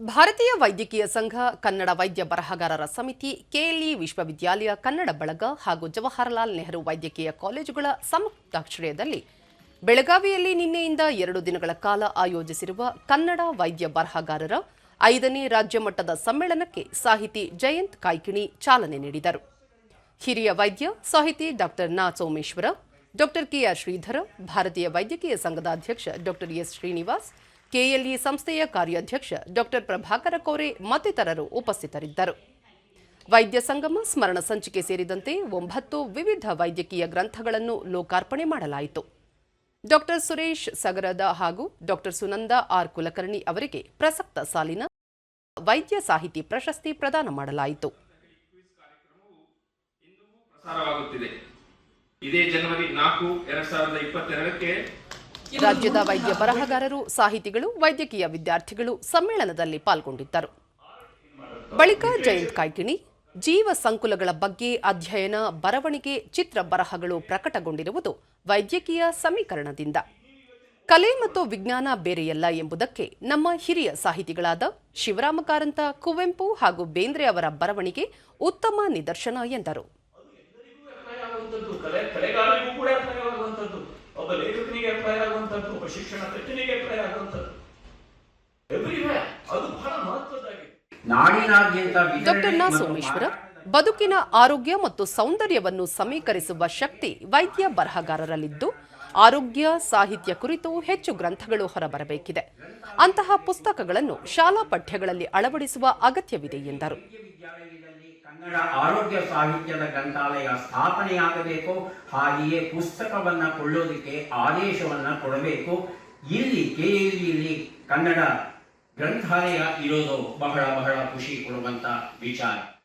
ಭಾರತೀಯ ವೈದ್ಯಕೀಯ ಸಂಘ, ಕನ್ನಡ ವೈದ್ಯ ಬರಹಗಾರರ ಸಮಿತಿ, ಕೆಎಲ್ಇ ವಿಶ್ವವಿದ್ಯಾಲಯ, ಕನ್ನಡ ಬಳಗ ಹಾಗೂ ಜವಾಹರಲಾಲ್ ನೆಹರು ವೈದ್ಯಕೀಯ ಕಾಲೇಜುಗಳ ಸಂಯುಕ್ತಾಶ್ರಯದಲ್ಲಿ ಬೆಳಗಾವಿಯಲ್ಲಿ ನಿನ್ನೆಯಿಂದ ಎರಡು ದಿನಗಳ ಕಾಲ ಆಯೋಜಿಸಿರುವ ಕನ್ನಡ ವೈದ್ಯ ಬರಹಗಾರರ ಐದನೇ ರಾಜ್ಯ ಮಟ್ಟದ ಸಮ್ಮೇಳನಕ್ಕೆ ಸಾಹಿತಿ ಜಯಂತ್ ಕಾಯ್ಕಿಣಿ ಚಾಲನೆ ನೀಡಿದರು. ಹಿರಿಯ ವೈದ್ಯ, ಸಾಹಿತಿ ಡಾಕ್ಟರ್ ನಾ. ಸೋಮೇಶ್ವರ, ಡಾಕ್ಟರ್ ಕೆಆರ್ ಶ್ರೀಧರ, ಭಾರತೀಯ ವೈದ್ಯಕೀಯ ಸಂಘದ ಅಧ್ಯಕ್ಷ ಡಾಕ್ಟರ್ ಎಸ್. ಶ್ರೀನಿವಾಸ್ ಕೆಎಲ್ಇ ಸಂಸ್ಥೆಯ ಕಾರ್ಯಾಧ್ಯಕ್ಷ ಡಾಕ್ಟರ್ ಪ್ರಭಾಕರ ಕೋರೆ ಮತ್ತಿತರರು ಉಪಸ್ಥಿತರಿದ್ದರು. ವೈದ್ಯ ಸಂಗಮ, ಸ್ಮರಣ ಸಂಚಿಕೆ ಸೇರಿದಂತೆ ಒಂಬತ್ತು ವಿವಿಧ ವೈದ್ಯಕೀಯ ಗ್ರಂಥಗಳನ್ನು ಲೋಕಾರ್ಪಣೆ ಮಾಡಲಾಯಿತು. ಡಾಕ್ಟರ್ ಸುರೇಶ್ ಸಗರದ ಹಾಗೂ ಡಾಕ್ಟರ್ ಸುನಂದ ಆರ್ ಕುಲಕರ್ಣಿ ಅವರಿಗೆ ಪ್ರಸಕ್ತ ಸಾಲಿನ ವೈದ್ಯ ಸಾಹಿತಿ ಪ್ರಶಸ್ತಿ ಪ್ರದಾನ ಮಾಡಲಾಯಿತು. ಇದೇ ಜನವರಿ ನಾಲ್ಕು, ಎರಡ್ ಸಾವಿರದ ಇಪ್ಪತ್ತೆರಡಕ್ಕೆ ರಾಜ್ಯದ ವೈದ್ಯ ಬರಹಗಾರರು, ಸಾಹಿತಿಗಳು, ವೈದ್ಯಕೀಯ ವಿದ್ಯಾರ್ಥಿಗಳು ಸಮ್ಮೇಳನದಲ್ಲಿ ಪಾಲ್ಗೊಂಡಿದ್ದರು. ಬಳಿಕ ಜಯಂತ್ ಕಾಯ್ಕಿಣಿ ಜೀವ ಸಂಕುಲಗಳ ಬಗ್ಗೆ ಅಧ್ಯಯನ, ಬರವಣಿಗೆ, ಚಿತ್ರ ಬರಹಗಳು ಪ್ರಕಟಗೊಂಡಿರುವುದು ವೈದ್ಯಕೀಯ ಸಮೀಕರಣದಿಂದ. ಕಲೆ ಮತ್ತು ವಿಜ್ಞಾನ ಬೇರೆಯಲ್ಲ ಎಂಬುದಕ್ಕೆ ನಮ್ಮ ಹಿರಿಯ ಸಾಹಿತಿಗಳಾದ ಶಿವರಾಮ ಕಾರಂತ ಕುವೆಂಪು ಹಾಗೂ ಬೇಂದ್ರೆ ಅವರ ಬರವಣಿಗೆ ಉತ್ತಮ ನಿದರ್ಶನ ಎಂದರು. ಆಗುವಂಥದ್ದು ಒಬ್ಬ ಶಿಕ್ಷಣ ತಜ್ಞನಿಗೆ ಅಭಿಪ್ರಾಯ ಆಗುವಂಥದ್ದು ಎವ್ರಿವೇರ್ ಅದು ಬಹಳ ಮಹತ್ವದ್ದಾಗಿದೆ. ನಾಡಿನಾದ್ಯಂತ ಡಾಕ್ಟರ್ ನಾ ಸೋಮೇಶ್ವರ ಬದುಕಿನ ಆರೋಗ್ಯ ಮತ್ತು ಸೌಂದರ್ಯವನ್ನು ಸಮೀಕರಿಸುವ ಶಕ್ತಿ ವೈದ್ಯ ಬರಹಗಾರರಲ್ಲಿದ್ದು ಆರೋಗ್ಯ ಸಾಹಿತ್ಯ ಕುರಿತು ಹೆಚ್ಚು ಗ್ರಂಥಗಳು ಹೊರಬರಬೇಕಿದೆ. ಅಂತಹ ಪುಸ್ತಕಗಳನ್ನು ಶಾಲಾ ಪಠ್ಯಗಳಲ್ಲಿ ಅಳವಡಿಸುವ ಅಗತ್ಯವಿದೆ ಎಂದರು. ಕನ್ನಡ ಆರೋಗ್ಯ ಸಾಹಿತ್ಯದ ಗ್ರಂಥಾಲಯ ಸ್ಥಾಪನೆಯಾಗಬೇಕು. ಹಾಗೆಯೇ ಪುಸ್ತಕವನ್ನ ಕೊಳ್ಳೋದಕ್ಕೆ ಆದೇಶವನ್ನ ಕೊಡಬೇಕು. ಇಲ್ಲಿ ಇಲ್ಲಿ ಕನ್ನಡ ಗ್ರಂಥಾಲಯ ಇರೋದು ಬಹಳ ಬಹಳ ಖುಷಿ ಕೊಡುವಂತ ವಿಚಾರ.